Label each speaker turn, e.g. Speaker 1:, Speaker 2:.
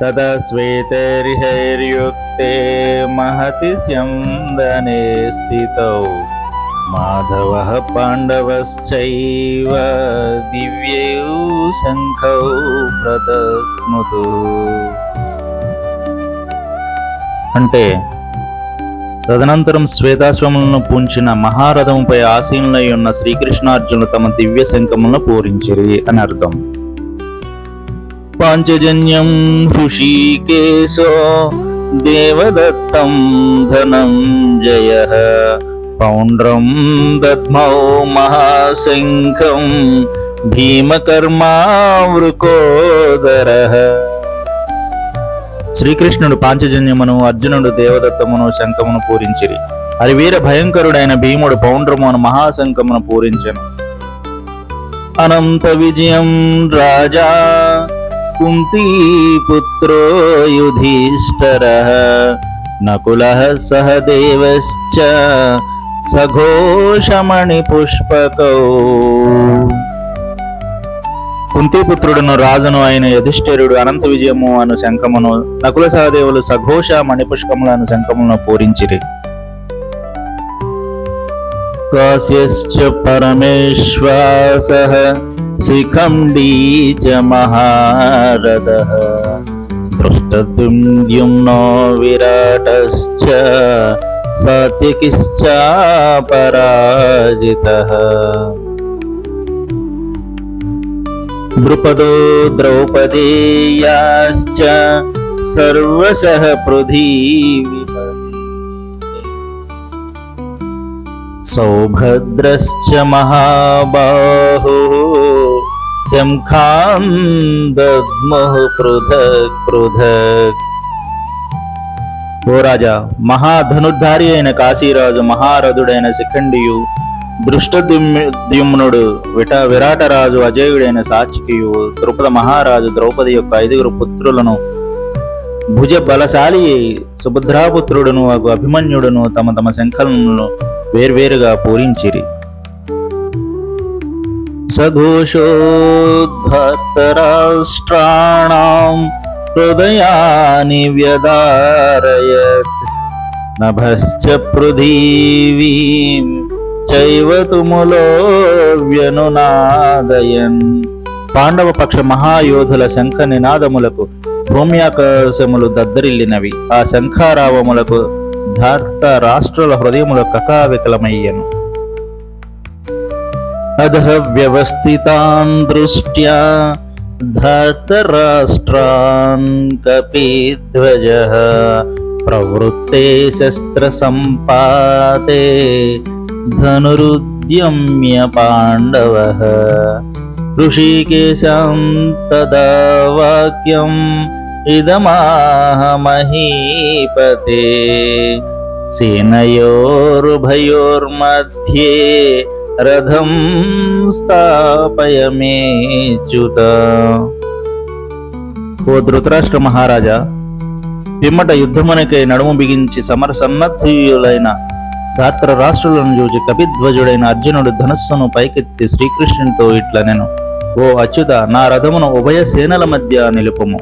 Speaker 1: ततः श्वेतैर्हैर्युक्ते महति स्यन्दने स्थितौ माधवः पाण्डवश्चैव दिव्यौ शङ्खौ प्रदत्मुतु అంటే తదనంతరం శ్వేతాశ్వములను పూంచిన మహారథముపై ఆసీనులై ఉన్న శ్రీకృష్ణార్జునులు తమ దివ్య శంఖములను పూరించిరి అని అర్థం పాంచజన్యం హృషీకేశో దేవదత్తం ధనంజయ పౌండ్రం దద్మౌ మహాశంఖం భీమకర్మావృకోదర. శ్రీకృష్ణుడు పాంచజన్యమును అర్జునుడు దేవదత్తమును శంఖమును పూరించిరి. అది వీర భయంకరుడైన భీముడు పౌండ్రమును మహాశంఖమును పూరించను. అనంత విజయం రాజా కుంతీపుత్రో యుధిష్ఠర నకుల సహదేవశ్చ సఘోషమణి పుష్పకౌ. కుంతిపుత్రుడును రాజును అయిన యుధిష్ఠిరుడు అనంత విజయము అను శంఖమును నకుల సహదేవులు సఘోష మణిపుష్పములను శంఖములను పూరించిరి. काश्यश्च परमेश्वासः शिखण्डी च महारदः दृष्टद्युम्नो विराटश्च सात्विकिश्चापराजितः। द्रुपदो द्रौपदेयाश्च सर्वशः पृथीवितः పృథీవిప సౌభద్రశ్చ మహాబాహు శంఖాం దద్ముః పృథక్ పృథక్ ఓ రాజా మహాధనుర్ధారి అయిన కాశీరాజు మహారథుడైన శిఖండియు దృష్టద్యుమ్నుడు విట విరాటరాజు అజయుడైన సాచికియు ద్రుపద మహారాజు ద్రౌపది యొక్క ఐదుగురు పుత్రులను భుజ బలశాలి సుభద్రాపుత్రుడును అభిమన్యుడును తమ తమ శంఖలను వేర్వేరుగా పూరించిరి. సఘోషోద్ధర్తరాష్ట్రాణం హృదయాని వ్యదారయత్ నభశ్చ పృథివీం చైవ తుములో వ్యనునాదయన్. పాండవ పక్ష మహాయోధుల శంఖ నినాదములకు భూమ్యాకాశములు దద్దరిల్లినవి. ఆ శంఖారావములకు ధార్త రాష్ట్రుల హృదయముల కకావికలమయ్యను అధ వ్యవస్థితాన్ దృష్ట్యా ధార్తరాష్ట్రాన్ కపిధ్వజ ప్రవృత్తే శస్త్ర సంపాతే ధనురుద్యమ్య పాండవ. ఋషికేశం తదా వాక్యం ఇదమాహమహీపతే మహీపతే రథం స్థాపయ మేచ్యుత ఓ ధృతరాష్ట్ర మహారాజా పిమ్మట యుద్ధమునకై నడుము బిగించి సమర సన్నద్ధులైన ధార్తర రాష్ట్రులను చూచి కపిధ్వజుడైన అర్జునుడు ధనస్సును పైకెత్తి శ్రీకృష్ణునితో ఇట్ల నేను ఓ అచ్యుత నా రథమును ఉభయ సేనల మధ్య నిలుపుము.